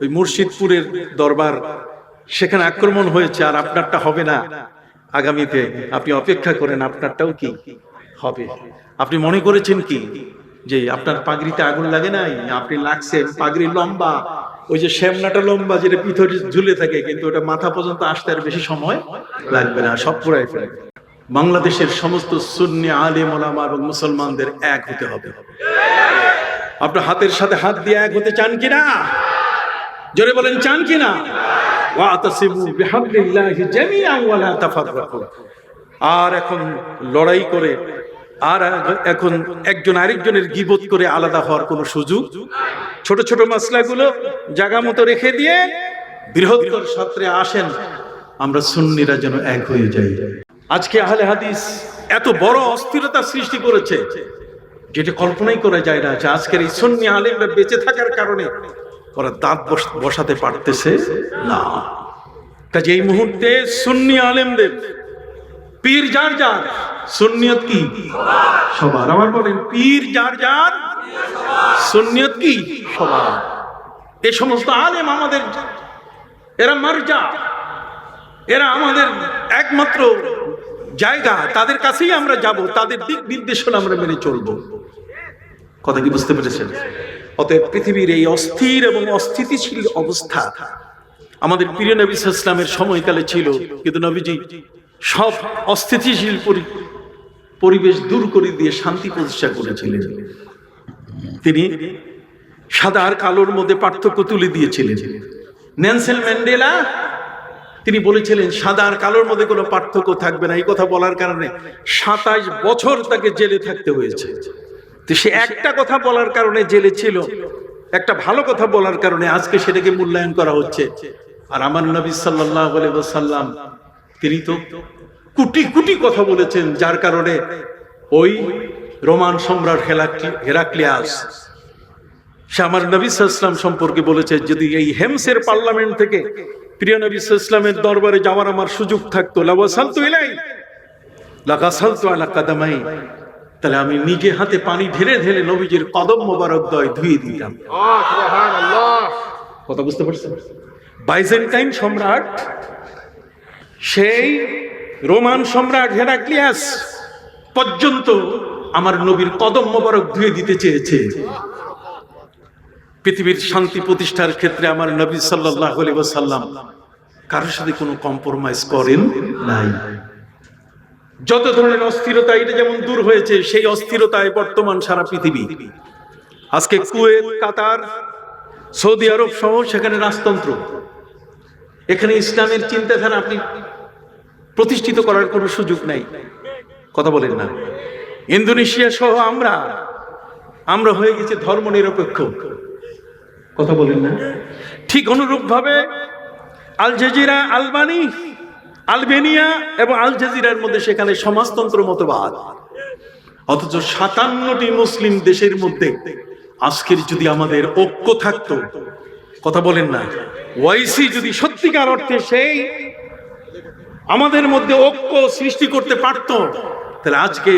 ওই মুর্শিদপুরের দরবার, সেখানে আক্রমণ হয়েছে আর আপনারটা হবে না। আগামীতে আপনি অপেক্ষা করেন, আপনারটাও কি হবে? আপনি মনে করেছেন কি? যে আপনার পাগড়িতে আগুন লাগে নাই? আপনি লাগছেন, পাগড়ি লম্বা। ওই যে শ্যামনাটা লম্বা, যেটা পিঠরে ঝুলে থাকে, কিন্তু ওটা মাথা পর্যন্ত আসতে আর বেশি সময় লাগবে না, সব পুরাই ফেলে। বাংলাদেশের সমস্ত সুন্নি আলেম, ওলামা এবং মুসলমানদের এক হতে হবে। আপনার হাতের সাথে হাত দিয়ে এক হতে চান কিনা? জোরে বলেন, চান লা তাফাররাকু। আর এখন লড়াই করে, আর এখন একজন আরেকজনের গিবত করে আলাদা হওয়ার কোনো সুযোগ? ছোট ছোট মাসলাগুলো জায়গা মতো রেখে দিয়ে বৃহত্তর সত্রে আসেন, আমরা সুন্নিরা যেন এক হয়ে যাই। আজকে আহলে হাদিস এত বড় অস্থিরতা সৃষ্টি করেছে, যেটা কল্পনাই করা যায় না আজকের এই সুন্নি আলেমরা বেঁচে থাকার কারণে ওরা দাঁত বস- বসাতে পারতেছে না। কাজে এই মুহূর্তে সুন্নি আলেমদের পীর যার যার, সুন্নিয়ত কি? সবার। আমার বলেন, পীর যার যার, সুন্নিয়ত কি? সবার। এই সমস্ত আলেম আমাদের, এরা মার্জা। এরা আমাদের একমাত্র জায়গা। তাদের কাছেই আমরা যাব, তাদের দিক নির্দেশনা আমরা মেনে চলবো। কথা কি বুঝতে পেরেছেন? অতএব পৃথিবীর এই অস্থির এবং অস্থিতিশীল অবস্থা আমাদের প্রিয় নবী ইসলামের সময়কালে ছিল, কিন্তু নবীজি সব অস্থিতিশীল পরি- পরিবেশ দূর করে দিয়ে শান্তি প্রতিষ্ঠা করেছিলেন। তিনি সাদা আর কালোর মধ্যে পার্থক্য তুলে দিয়েছিলেন। নেলসন ম্যান্ডেলা, তিনি বলেছিলেন, সাদা আর কালোর মধ্যে কোনো পার্থক্য থাকবে না। এই কথা বলার কারণে সাতাইশ বছর তাকে জেলে থাকতে হয়েছে। তো সে একটা কথা বলার কারণে জেলে ছিল, একটা ভালো কথা বলার কারণে আজকে সেটাকে মূল্যায়ন করা হচ্ছে। আর আমার নবী আলাইহি তিনি তো কোটি কোটি কথা বলেছেন, যার কারণে ওই রোমান সম্রাট হেরাক্লি- হেরাক্লিয়াস, সে আমার নবী ইসলাম সম্পর্কে বলেছে, যদি এই হেমসের পার্লামেন্ট থেকে প্রিয় নবী ইসলামের দরবারে যাওয়ার আমার সুযোগ থাকতো, লাওয়াসালতু ইলাই লাগাসালতু আলা কাদামাই তাহলে আমি নিজে হাতে পানি ঢেলে ঢেলে নবীজির কদম মোবারক দয় ধুয়ে দিতাম। কথা বুঝতে পারছেন? বাইজেন্টাইন সম্রাট সেই রোমান সম্রাট হেরাক্লিয়াস পর্যন্ত আমার নবীর কদম মোবারক ধুয়ে দিতে চেয়েছে। পৃথিবীর শান্তি প্রতিষ্ঠার ক্ষেত্রে আমার নবী সাল্লাহ সাল্লাম কারোর সাথে কোনো কম্প্রোমাইজ করেন নাই। যত ধরনের অস্থিরতা, এটা যেমন দূর হয়েছে, সেই অস্থিরতায় বর্তমান সারা পৃথিবী। আজকে কুয়েত, কাতার, সৌদি আরব সহ সেখানে রাজতন্ত্র। এখানে ইসলামের চিন্তাধারা আপনি প্রতিষ্ঠিত করার কোনো সুযোগ নাই। কথা বলেন না। ইন্দোনেশিয়া সহ আমরা আমরা হয়ে গেছি ধর্ম নিরপেক্ষ কথা বলেন না। ঠিক অনুরূপ ভাবে আল জাজিরা, আলবানি আলবেনিয়া এবং আল জাজিরার মধ্যে সেখানে সমাজতন্ত্র মতবাদ। অথচ সাতান্নটি মুসলিম দেশের মধ্যে আজকের যদি আমাদের ঐক্য থাকতো, কথা বলেন না, ওয়াইসি যদি সত্যিকার অর্থে সেই আমাদের মধ্যে ঐক্য সৃষ্টি করতে পারত, তাহলে আজকে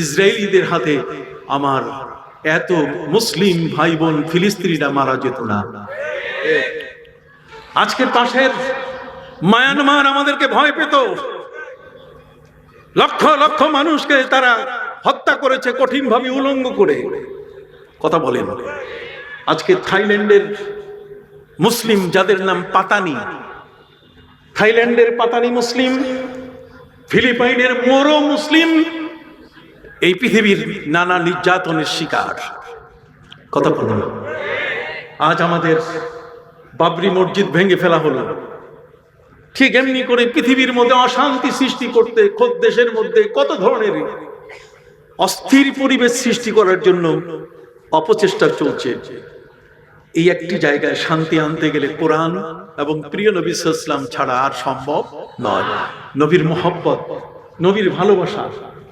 ইসরায়েলিদের হাতে আমার এত মুসলিম ভাই বোন ফিলিস্তিনিরা মারা যেত না। আজকের পাশের মায়ানমার আমাদেরকে ভয় পেত। লক্ষ লক্ষ মানুষকে তারা হত্যা করেছে কঠিনভাবে উলঙ্গ করে। কথা বলেন। আজকে থাইল্যান্ডের মুসলিম, যাদের নাম পাতানি, থাইল্যান্ডের পাতানি মুসলিম, ফিলিপাইনের মোরো মুসলিম, এই পৃথিবীর নানা নির্যাতনের শিকার। কথা বলুন। আজ আমাদের বাবরি মসজিদ ভেঙে ফেলা হলো। ঠিক এমনি করে পৃথিবীর মধ্যে অশান্তি সৃষ্টি করতে, খোদ দেশের মধ্যে কত ধরনের অস্থির পরিবেশ সৃষ্টি করার জন্য অপচেষ্টা চলছে। এই একটি জায়গায় শান্তি আনতে গেলে কোরআন এবং প্রিয় নবী ইসলাম ছাড়া আর সম্ভব নয়। নবীর মোহব্বত, নবীর ভালোবাসা,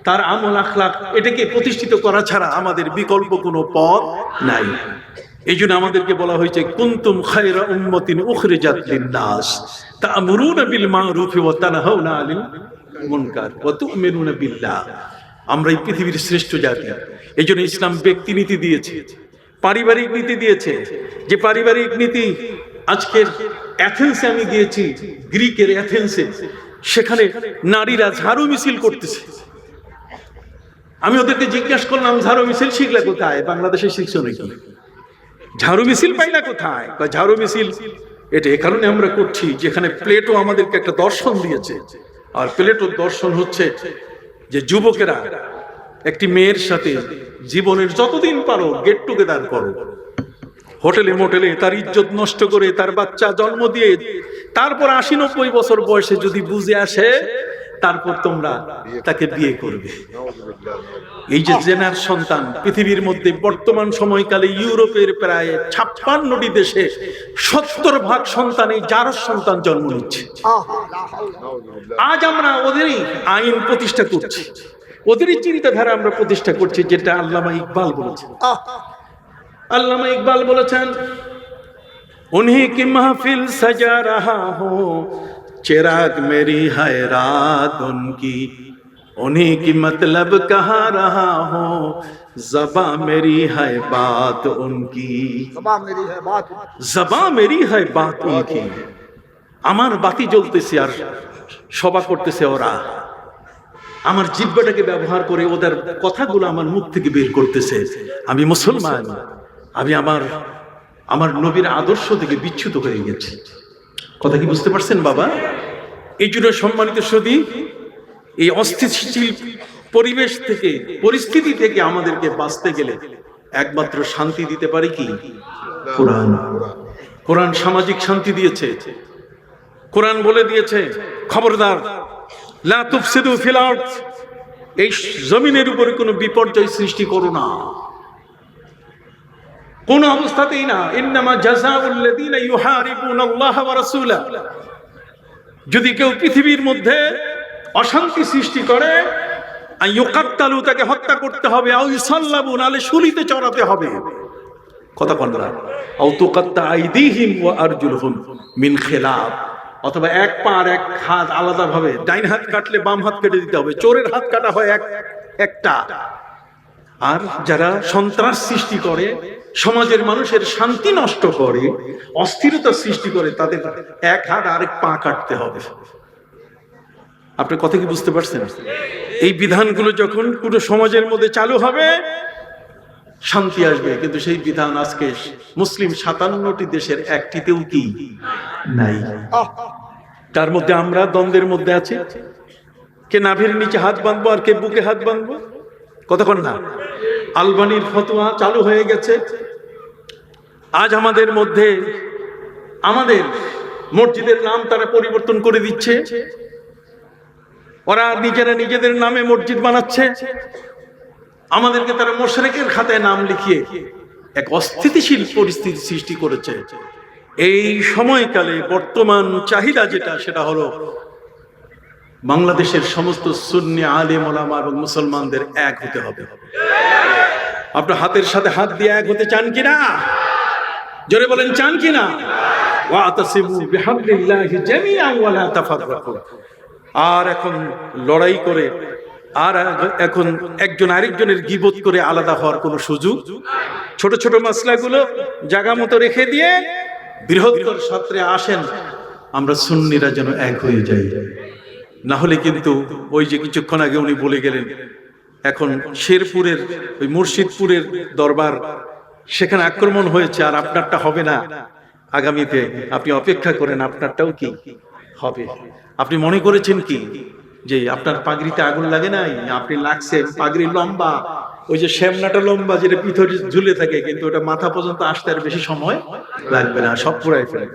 তার আমল আখলাক এটাকে প্রতিষ্ঠিত করা ছাড়া আমাদের বিকল্প কোনো পথ নাই। এই জন্য আমাদেরকে বলা হয়েছে, কুন্তুম খায়রা উম্মতিন উখরিজাত লিন-নাস, তা'মুরুনা বিল মা'রুফি ওয়া তানহাউনা আনিল মুনকার ওয়া তু'মিনুনা বিল্লাহ। আমরা এই পৃথিবীর শ্রেষ্ঠ জাতি। এই জন্য ইসলাম ব্যক্তি নীতি দিয়েছে, পারিবারিক নীতি দিয়েছে। যে পারিবারিক নীতি আজকের অ্যাথেন্সে আমি গিয়েছি গ্রিকের অ্যাথেন্সে, সেখানে নারীরা ঝাড়ু মিছিল করতেছে। আমি ওদেরকে জিজ্ঞাসা করলাম, ঝাড়ু মিছিল শিখলে কোথায়? বাংলাদেশে শিখছো নাকি? ঝাড়ু মিছিল পাইলা কোথায়? কয়, ঝাড়ু মিছিল? এটা এ কারণে আমরা করছি যেখানে প্লেটো আমাদেরকে একটা দর্শন দিয়েছে। আর প্লেটোর দর্শন হচ্ছে যে যুবকেরা একটি মেয়ের সাথে জীবনের যতদিন পারো গেট টুগেদার করো। হোটেলে মোটেলে তার ইজ্জত নষ্ট করে তার বাচ্চা জন্ম দিয়ে তারপর আশি নব্বই বছর বয়সে যদি বুঝে আসে তারপর তোমরা তাকে বিয়ে করবে। এই যে জেনার সন্তান পৃথিবীর মধ্যে বর্তমান সময়কালে ইউরোপের প্রায় ছাপ্পান্নটি দেশে সত্তর ভাগ সন্তান এই যার সন্তান জন্ম নিচ্ছে। আজ আমরা ওদেরই আইন প্রতিষ্ঠা করছি। ওদেরই চিন্তাধারা আমরা প্রতিষ্ঠা করছি যেটা আল্লামা ইকবাল বলেছেন। আল্লামা ইকবাল বলেছেন উনি কি মাহফিল সাজা রাহা হো चिराग मेरी है रात उनकी उन्हीं की मतलब कहा रहा हूँ जबा मेरी है बात उनकी जबान मेरी है बात জবা মেরি হয় বাত উনকি আমার বাতি জ্বলতেছে আর সভা করতেছে ওরা আমার জিব্বাটাকে ব্যবহার করে ওদের কথাগুলো আমার মুখ থেকে বের করতেছে আমি মুসলমান আমি আমার আমার নবীর আদর্শ থেকে বিচ্যুত হয়ে গেছি কথা কি বুঝতে পারছেন বাবা এই জন্য সম্মানিত সদী এই অস্থিতিশীল পরিবেশ থেকে, পরিস্থিতি থেকে আমাদেরকে বাঁচতে গেলে একমাত্র শান্তি দিতে পারে কি? কোরআন। কোরআন সামাজিক শান্তি দিয়েছে। কোরআন বলে দিয়েছে, খবরদার এই জমিনের উপরে কোনো বিপর্যয় সৃষ্টি করো না। কোন অবস্থাতেই না রাসূলা যদি কেউ পৃথিবীর মধ্যে অশান্তি সৃষ্টি করে, আন ইউকাত্তালু তাকে হত্যা করতে হবে ইসাল্লাবু নালে শুলিতে চড়াতে হবে। কথা কন না আও তুকাত্তা অথবা এক পা আর এক হাত আলাদা ভাবে ডাইন হাত কাটলে বাম হাত কেটে দিতে হবে, চোরের হাত কাটা হয় এক, একটা। আর যারা সন্ত্রাস সৃষ্টি করে, সমাজের মানুষের শান্তি নষ্ট করে, অস্থিরতা সৃষ্টি করে, তাদের এক হাত আরেক পা কাটতে হবে। আপনি কথা কি বুঝতে পারছেন? এই বিধানগুলো যখন পুরো সমাজের মধ্যে চালু হবে, শান্তি আসবে। কিন্তু সেই বিধান আজকে মুসলিম সাতান্নটি দেশের একটিতেও কি নাই? তার মধ্যে আমরা দ্বন্দ্বের মধ্যে আছি। কে নাভির নিচে হাত বাঁধবো আর কে বুকে হাত বাঁধবো? কতক্ষণ না? আলবানির ফতোয়া চালু হয়ে গেছে। আজ আমাদের মধ্যে আমাদের মসজিদের নাম তারা পরিবর্তন করে দিচ্ছে। ওরা নিজেরা নিজেদের নামে মসজিদ বানাচ্ছে। আমাদেরকে তারা মোশরেকের খাতায় নাম লিখিয়ে এক অস্থিতিশীল পরিস্থিতি সৃষ্টি করেছে। এই সময়কালে বর্তমান চাহিদা যেটা, সেটা হলো বাংলাদেশের সমস্ত সুন্নি আলেম ওলামা এবং মুসলমানদের এক হতে হবে। আপনার হাতের সাথে হাত দিয়ে এক হতে চান কিনা? জোরে বলেন, চান কিনা? আর এখন লড়াই করে, আর এখন একজন আরেকজনের গিবত করে আলাদা হওয়ার কোনো সুযোগ? ছোট ছোট মাসলাগুলো জায়গা মতো রেখে দিয়ে বৃহত্তর সত্রে আসেন, আমরা সুন্নিরা যেন এক হয়ে যাই। না হলে কিন্তু ওই যে কিছুক্ষণ আগে উনি বলে গেলেন, এখন শেরপুরের, ওই মুর্শিদপুরের দরবার, সেখানে আক্রমণ হয়েছে আর আপনারটা হবে না। আগামীতে আপনি অপেক্ষা করেন, আপনারটাও কি হবে? আপনি মনে করেছেন কি? যে আপনার পাগড়িতে আগুন লাগে নাই? আপনি লাগছে পাগড়ি লম্বা, ওই যে শ্যামনাটা লম্বা, যেটা পিথর ঝুলে থাকে, কিন্তু ওটা মাথা পর্যন্ত আসতে আর বেশি সময় লাগবে না, সব পুরাই ফেলে।